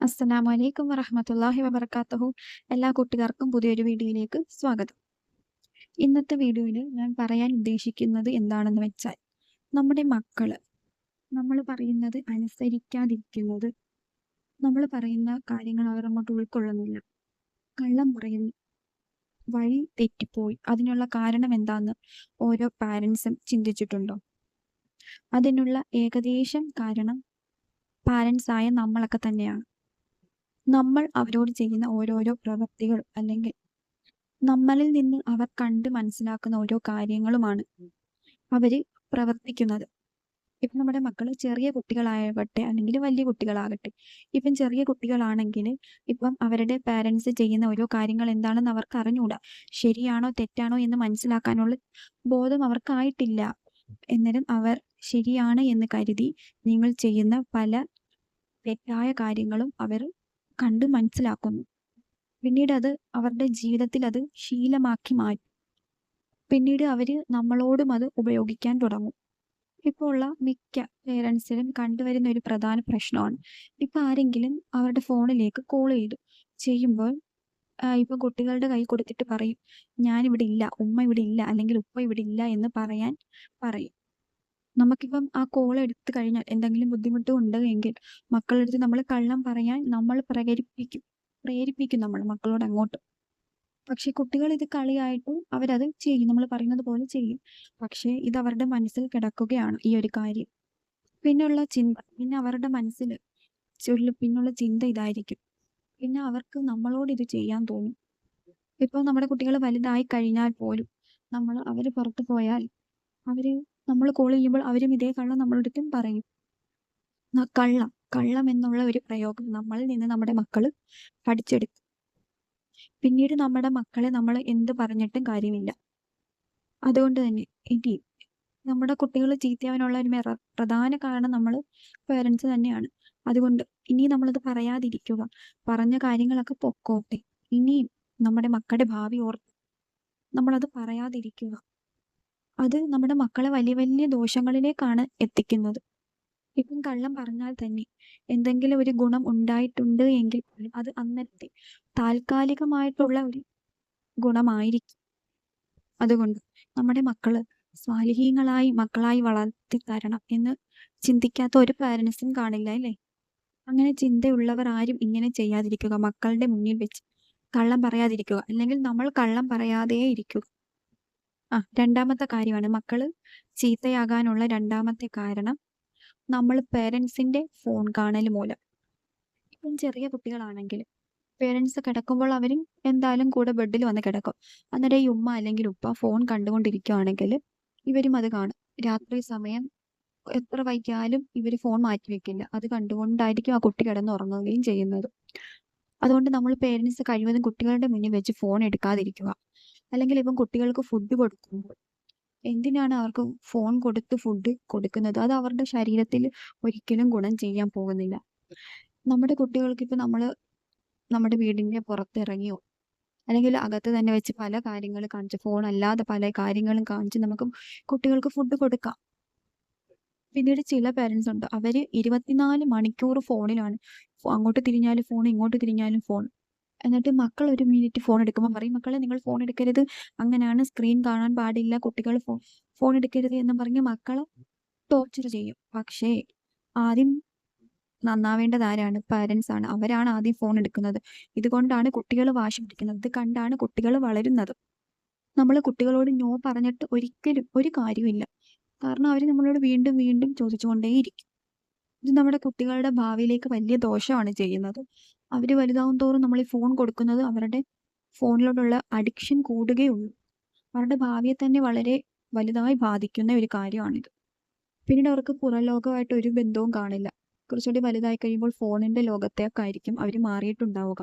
അസ്സലാമു അലൈക്കും വറഹ്മത്തുള്ളാഹി വബറകാതുഹു എല്ലാ കൂട്ടുകാർക്കും പുതിയൊരു വീഡിയോയിലേക്ക് സ്വാഗതം. ഇന്നത്തെ വീഡിയോയിൽ ഞാൻ പറയാൻ ഉദ്ദേശിക്കുന്നത് എന്താണെന്ന് വെച്ചാൽ നമ്മുടെ മക്കൾ നമ്മൾ പറയുന്നത് അനുസരിക്കാതിരിക്കുന്നത് നമ്മൾ പറയുന്ന കാര്യങ്ങൾ അവർ അങ്ങോട്ട് ഉൾക്കൊള്ളുന്നില്ല. കള്ളം പറയുന്നു വഴി തെറ്റിപ്പോയി. അതിനുള്ള കാരണം എന്താന്ന് ഓരോ പാരൻസും ചിന്തിച്ചിട്ടുണ്ടോ? അതിനുള്ള ഏകദേശം കാരണം പാരൻസ് ആയ നമ്മളൊക്കെ തന്നെയാണ്. നമ്മൾ അവരോട് ചെയ്യുന്ന ഓരോരോ പ്രവൃത്തികൾ അല്ലെങ്കിൽ നമ്മളിൽ നിന്ന് അവർ കണ്ട് മനസ്സിലാക്കുന്ന ഓരോ കാര്യങ്ങളുമാണ് അവർ പ്രവർത്തിക്കുന്നത്. ഇപ്പം നമ്മുടെ മക്കൾ ചെറിയ കുട്ടികളാകട്ടെ അല്ലെങ്കിൽ വലിയ കുട്ടികളാകട്ടെ ഇപ്പം ചെറിയ കുട്ടികളാണെങ്കിൽ ഇപ്പം അവരുടെ പാരൻസ് ചെയ്യുന്ന ഓരോ കാര്യങ്ങൾ എന്താണെന്ന് അവർക്ക് അറിഞ്ഞുകൂടാ ശരിയാണോ തെറ്റാണോ എന്ന് മനസ്സിലാക്കാനുള്ള ബോധം അവർക്കായിട്ടില്ല. എന്നാലും അവർ ശരിയാണ് എന്ന് കരുതി നിങ്ങൾ ചെയ്യുന്ന പല തെറ്റായ കാര്യങ്ങളും അവർ കണ്ട് മനസ്സിലാക്കുന്നു. പിന്നീട് അത് അവരുടെ ജീവിതത്തിൽ അത് ശീലമാക്കി മാറ്റും. പിന്നീട് അവർ നമ്മളോടും അത് ഉപയോഗിക്കാൻ തുടങ്ങും. ഇപ്പോൾ ഉള്ള മിക്ക പേരൻസിലും കണ്ടുവരുന്ന ഒരു പ്രധാന പ്രശ്നമാണ്. ഇപ്പം ആരെങ്കിലും അവരുടെ ഫോണിലേക്ക് കോൾ ചെയ്തു. ചെയ്യുമ്പോൾ ഇപ്പം കുട്ടികളുടെ കൈ കൊടുത്തിട്ട് പറയും ഞാൻ ഇവിടെ ഇല്ല ഉമ്മ ഇവിടെ ഇല്ല അല്ലെങ്കിൽ ഉപ്പ ഇവിടെ ഇല്ല എന്ന് പറയാൻ പറയും. നമുക്കിപ്പം ആ കോൾ എടുത്തു കഴിഞ്ഞാൽ എന്തെങ്കിലും ബുദ്ധിമുട്ട് ഉണ്ട് എങ്കിൽ മക്കളടുത്ത് നമ്മൾ കള്ളം പറയാൻ നമ്മൾ പ്രകരിപ്പിക്കും പ്രേരിപ്പിക്കും നമ്മൾ മക്കളോട് അങ്ങോട്ട്. പക്ഷെ കുട്ടികൾ ഇത് കളിയായിട്ടും അവരത് ചെയ്യും. നമ്മൾ പറയുന്നത് പോലെ ചെയ്യും. പക്ഷേ ഇത് അവരുടെ മനസ്സിൽ കിടക്കുകയാണ് ഈ ഒരു കാര്യം. പിന്നുള്ള ചിന്ത പിന്നെ അവരുടെ മനസ്സിൽ ചൊല്ലു പിന്നുള്ള ചിന്ത ഇതായിരിക്കും. പിന്നെ അവർക്ക് നമ്മളോട് ഇത് ചെയ്യാൻ തോന്നും. ഇപ്പോൾ നമ്മുടെ കുട്ടികൾ വലുതായി കഴിഞ്ഞാൽ പോലും നമ്മൾ അവർ പുറത്തു പോയാൽ അവർ നമ്മൾ കോൾ ചെയ്യുമ്പോൾ അവരും ഇതേ കള്ളം നമ്മളടുത്തും പറയും. കള്ളം. കള്ളം എന്നുള്ള ഒരു പ്രയോഗം നമ്മളിൽ നിന്ന് നമ്മുടെ മക്കൾ പഠിച്ചെടുക്കും. പിന്നീട് നമ്മുടെ മക്കളെ നമ്മൾ എന്ത് പറഞ്ഞിട്ടും കാര്യമില്ല. അതുകൊണ്ട് തന്നെ ഇനി നമ്മുടെ കുട്ടികൾ ചീത്തയാവാനുള്ള ഒരു പ്രധാന കാരണം നമ്മൾ പേരൻസ് തന്നെയാണ്. അതുകൊണ്ട് ഇനി നമ്മളത് പറയാതിരിക്കുക. പറഞ്ഞ കാര്യങ്ങളൊക്കെ പൊക്കോട്ടെ. ഇനിയും നമ്മുടെ മക്കളുടെ ഭാവി ഓർത്ത് നമ്മളത് പറയാതിരിക്കുക. അത് നമ്മുടെ മക്കളെ വലിയ വലിയ ദോഷങ്ങളിലേക്കാണ് എത്തിക്കുന്നത്. ഇപ്പം കള്ളം പറഞ്ഞാൽ തന്നെ എന്തെങ്കിലും ഒരു ഗുണം ഉണ്ടായിട്ടുണ്ട് എങ്കിൽ പോലും അത് അന്നത്തെ താൽക്കാലികമായിട്ടുള്ള ഒരു ഗുണമായിരിക്കും. അതുകൊണ്ട് നമ്മുടെ മക്കൾ സ്വാലിഹീങ്ങളായി മക്കളായി വളർത്തി തരണം എന്ന് ചിന്തിക്കാത്ത ഒരു പാരൻസും കാണില്ല അല്ലേ? അങ്ങനെ ചിന്തയുള്ളവർ ആരും ഇങ്ങനെ ചെയ്യാതിരിക്കുക. മക്കളുടെ മുന്നിൽ വെച്ച് കള്ളം പറയാതിരിക്കുക. അല്ലെങ്കിൽ നമ്മൾ കള്ളം പറയാതെ ഇരിക്കുക. ആ രണ്ടാമത്തെ കാര്യമാണ്. മക്കൾ ചീത്തയാകാനുള്ള രണ്ടാമത്തെ കാരണം നമ്മൾ പേരൻസിന്റെ ഫോൺ കാണൽ മൂലം. ഇപ്പം ചെറിയ കുട്ടികളാണെങ്കിൽ പേരൻസ് കിടക്കുമ്പോൾ അവർ എന്തായാലും കൂടെ ബെഡിൽ വന്ന് കിടക്കും. അന്നേരം ഈ ഉമ്മ അല്ലെങ്കിൽ ഉപ്പ ഫോൺ കണ്ടുകൊണ്ടിരിക്കുകയാണെങ്കിൽ ഇവരും അത് കാണും. രാത്രി സമയം എത്ര വൈകിയാലും ഇവർ ഫോൺ മാറ്റി വെക്കില്ല. അത് കണ്ടുകൊണ്ടായിരിക്കും ആ കുട്ടി കിടന്നുറങ്ങുകയും ചെയ്യുന്നത്. അതുകൊണ്ട് നമ്മൾ പേരൻസ് കഴിവതും കുട്ടികളുടെ മുന്നിൽ വെച്ച് ഫോൺ എടുക്കാതിരിക്കുക. അല്ലെങ്കിൽ ഇപ്പം കുട്ടികൾക്ക് ഫുഡ് കൊടുക്കുമ്പോൾ എന്തിനാണ് അവർക്ക് ഫോൺ കൊടുത്ത് ഫുഡ് കൊടുക്കുന്നത്? അത് അവരുടെ ശരീരത്തിൽ ഒരിക്കലും ഗുണം ചെയ്യാൻ പോകുന്നില്ല. നമ്മുടെ കുട്ടികൾക്ക് ഇപ്പം നമ്മൾ നമ്മുടെ വീടിന്റെ പുറത്തിറങ്ങിയോ അല്ലെങ്കിൽ അകത്ത് തന്നെ വെച്ച് പല കാര്യങ്ങൾ കാണിച്ച് ഫോൺ അല്ലാതെ പല കാര്യങ്ങളും കാണിച്ച് നമുക്ക് കുട്ടികൾക്ക് ഫുഡ് കൊടുക്കാം. പിന്നീട് ചില പേരൻസ് ഉണ്ട്. അവർ ഇരുപത്തിനാല് മണിക്കൂർ ഫോണിലാണ് അങ്ങോട്ട് തിരിഞ്ഞാലും ഫോൺ ഇങ്ങോട്ട് തിരിഞ്ഞാലും ഫോൺ എന്നിട്ട് മക്കൾ ഒരു മിനിറ്റ് ഫോൺ എടുക്കുമ്പോൾ പറയും മക്കളെ നിങ്ങൾ ഫോൺ എടുക്കരുത്. അങ്ങനെയാണ് സ്ക്രീൻ കാണാൻ പാടില്ല. കുട്ടികൾ ഫോൺ എടുക്കരുത് എന്ന് പറഞ്ഞ് മക്കളെ ടോർച്ചർ ചെയ്യും. പക്ഷേ ആദ്യം നന്നാവേണ്ടത് ആരാണ്? പാരൻസ് ആണ്. അവരാണ് ആദ്യം ഫോൺ എടുക്കുന്നത്. ഇതുകൊണ്ടാണ് കുട്ടികൾ വാശി പിടിക്കുന്നത്. ഇത് കണ്ടാണ് കുട്ടികൾ വളരുന്നത്. നമ്മൾ കുട്ടികളോട് നോ പറഞ്ഞിട്ട് ഒരിക്കലും ഒരു കാര്യമില്ല കാരണം അവർ നമ്മളോട് വീണ്ടും വീണ്ടും ചോദിച്ചുകൊണ്ടേയിരിക്കും. ഇത് നമ്മുടെ കുട്ടികളുടെ ഭാവിയിലേക്ക് വലിയ ദോഷമാണ് ചെയ്യുന്നത്. അവർ വലുതാവും തോറും നമ്മൾ ഈ ഫോൺ കൊടുക്കുന്നത് അവരുടെ ഫോണിലോട്ടുള്ള അഡിക്ഷൻ കൂടുകയുള്ളൂ. അവരുടെ ഭാവിയെ തന്നെ വളരെ വലുതായി ബാധിക്കുന്ന ഒരു കാര്യമാണിത്. പിന്നീട് അവർക്ക് പുറം ലോകമായിട്ട് ഒരു ബന്ധവും കാണില്ല. കുറച്ചുകൂടി വലുതായി കഴിയുമ്പോൾ ഫോണിന്റെ ലോകത്തേക്കായിരിക്കും അവർ മാറിയിട്ടുണ്ടാവുക.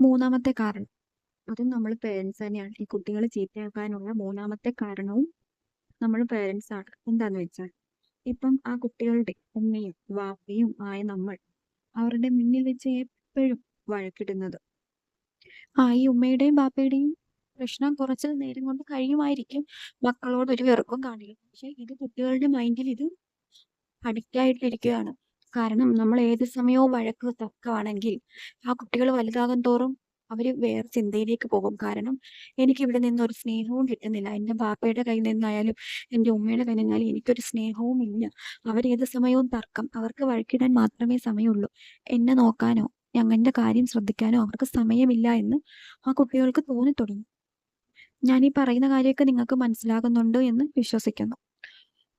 മൂന്നാമത്തെ കാരണം. അതും നമ്മൾ പേരൻസ് തന്നെയാണ്. ഈ കുട്ടികളെ ചീത്തയാക്കാനുള്ള മൂന്നാമത്തെ കാരണവും നമ്മൾ പേരൻസ് ആണ്. എന്താന്ന് വെച്ചാൽ ഇപ്പം ആ കുട്ടികളുടെ ഉമ്മയും വാപ്പയും ആയ നമ്മൾ അവരുടെ മുന്നിൽ വെച്ച് എപ്പോഴും വഴക്കിടുന്നത് ആ ഈ ഉമ്മയുടെയും ബാപ്പയുടെയും പ്രശ്നം കുറച്ച് നേരം കൊണ്ട് കഴിയുമായിരിക്കും മക്കളോട് ഒരു വെറുപ്പും കാണില്ല പക്ഷെ ഇത് കുട്ടികളുടെ മൈൻഡിൽ ഇത് അഡിക്റ്റ് ആയിട്ടിരിക്കുകയാണ് കാരണം നമ്മൾ ഏത് സമയവും വഴക്ക് തർക്കമാണെങ്കിൽ ആ കുട്ടികൾ വലുതാകും തോറും അവർ വേറെ ചിന്തയിലേക്ക് പോകും. കാരണം എനിക്ക് ഇവിടെ നിന്ന് ഒരു സ്നേഹവും കിട്ടുന്നില്ല. എന്റെ ബാപ്പയുടെ കയ്യിൽ നിന്നായാലും എന്റെ ഉമ്മയുടെ കയ്യിൽ നിന്നായാലും എനിക്കൊരു സ്നേഹവും ഇല്ല. അവരേത് സമയവും തർക്കം. അവർക്ക് വഴക്കിടാൻ മാത്രമേ സമയമുള്ളൂ. എന്നെ നോക്കാനോ എന്റെ കാര്യം ശ്രദ്ധിക്കാനോ അവർക്ക് സമയമില്ല എന്ന് ആ കുട്ടികൾക്ക് ഞാൻ ഈ പറയുന്ന കാര്യമൊക്കെ നിങ്ങൾക്ക് മനസ്സിലാകുന്നുണ്ട് എന്ന് വിശ്വസിക്കുന്നു.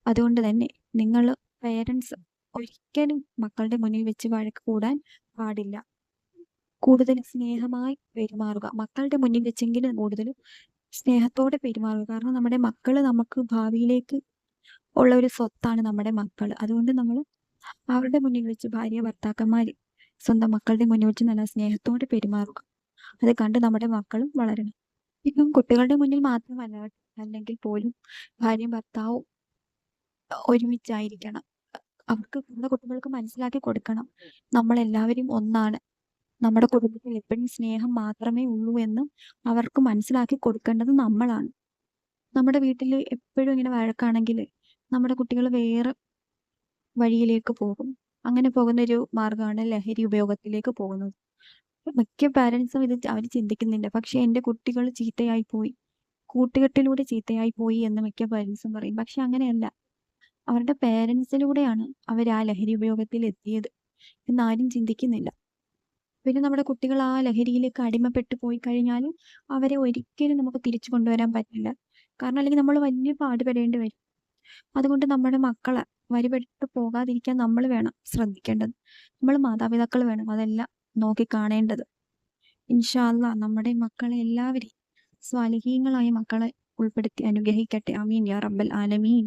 അതുകൊണ്ട് തന്നെ നിങ്ങൾ പേരൻസ് ഒരിക്കലും മക്കളുടെ മുന്നിൽ വെച്ച് വഴക്ക് കൂടാൻ പാടില്ല. കൂടുതൽ സ്നേഹമായി പെരുമാറുക. മക്കളുടെ മുന്നിൽ വെച്ചെങ്കിലും കൂടുതൽ സ്നേഹത്തോടെ പെരുമാറുക. കാരണം നമ്മുടെ മക്കൾ നമുക്ക് ഭാവിയിലേക്ക് ഉള്ള ഒരു സ്വത്താണ് നമ്മുടെ മക്കൾ അതുകൊണ്ട് നമ്മൾ അവരുടെ മുന്നിൽ വെച്ച് ഭാര്യ, ഭർത്താക്കന്മാര് സ്വന്തം മക്കളുടെ മുന്നിൽ വെച്ച് നല്ല സ്നേഹത്തോടെ പെരുമാറുക. അത് കണ്ട് നമ്മുടെ മക്കളും വളരണം. ഇപ്പം കുട്ടികളുടെ മുന്നിൽ മാത്രമല്ല അല്ലെങ്കിൽ പോലും ഭാര്യയും ഭർത്താവും ഒരുമിച്ചായിരിക്കണം. അവർക്ക് നമ്മുടെ കുട്ടികൾക്ക് മനസ്സിലാക്കി കൊടുക്കണം. നമ്മളെല്ലാവരും ഒന്നാണ്. നമ്മുടെ കുടുംബത്തിൽ എപ്പോഴും സ്നേഹം മാത്രമേ ഉള്ളൂ എന്നും അവർക്ക് മനസ്സിലാക്കി കൊടുക്കേണ്ടത് നമ്മളാണ്. നമ്മുടെ വീട്ടിൽ എപ്പോഴും ഇങ്ങനെ വഴക്കാണെങ്കിൽ നമ്മുടെ കുട്ടികൾ വേറെ വഴിയിലേക്ക് പോകും. അങ്ങനെ പോകുന്ന ഒരു മാർഗമാണ് ലഹരി ഉപയോഗത്തിലേക്ക് പോകുന്നത്. മിക്ക പാരൻസും ഇത് അവർ ചിന്തിക്കുന്നില്ല. പക്ഷെ എന്റെ കുട്ടികൾ ചീത്തയായി പോയി. കൂട്ടുകെട്ടിലൂടെ ചീത്തയായി പോയി എന്ന് മിക്ക പാരൻസും പറയും. പക്ഷെ അങ്ങനെയല്ല. അവരുടെ പേരൻസിലൂടെയാണ് അവർ ആ ലഹരി ഉപയോഗത്തിൽ എത്തിയത് എന്നാരും ചിന്തിക്കുന്നില്ല. പിന്നെ നമ്മുടെ കുട്ടികൾ ആ ലഹരിയിലേക്ക് അടിമപ്പെട്ടു പോയി കഴിഞ്ഞാൽ അവരെ ഒരിക്കലും നമുക്ക് തിരിച്ചു കൊണ്ടുവരാൻ പറ്റില്ല. കാരണം അല്ലെങ്കിൽ നമ്മൾ വലിയ പാടുപെടേണ്ടി വരും. അതുകൊണ്ട് നമ്മുടെ മക്കളെ വഴിപെട്ട് പോകാതിരിക്കാൻ നമ്മൾ വേണം ശ്രദ്ധിക്കേണ്ടത്. നമ്മൾ മാതാപിതാക്കൾ വേണം അതെല്ലാം നോക്കി കാണേണ്ടത്. ഇൻഷാ അല്ലാഹ് നമ്മുടെ മക്കളെ എല്ലാവരെയും സ്വാലിഹീങ്ങളായ മക്കളെ ഉൾപ്പെടുത്തി അനുഗ്രഹിക്കട്ടെ. അമീൻ യാ റബ്ബൽ ആലമീൻ.